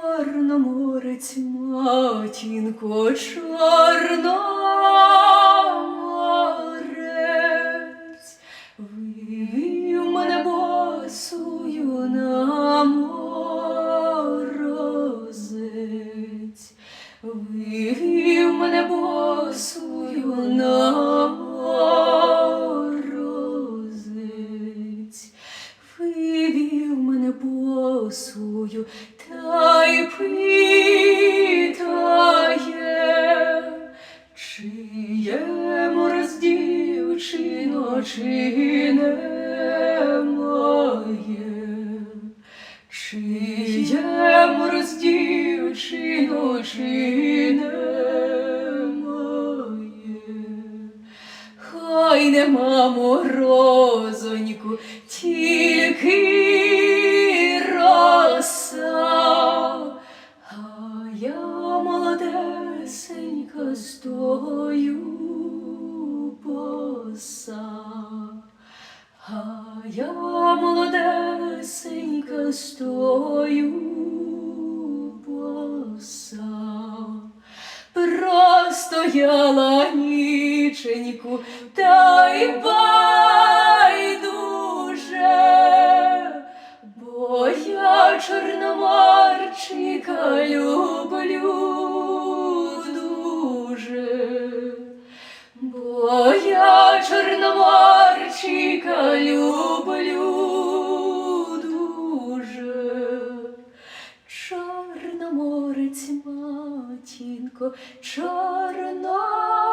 Чорноморець, матінко, чорноморець, вивів мене босую на морозець, босую, та й питає, чи є мороз дівчино, чи немає, чи є мороз дівчино, чи. Хай нема морозоньку, тільки молодесенька стою боса. А я молодесенька стою боса. Простояла ніченьку, та й байдуже, бо я чорноморчика люблю бо я чорноморчика люблю дуже. Чорноморець, матінко, чорноморець,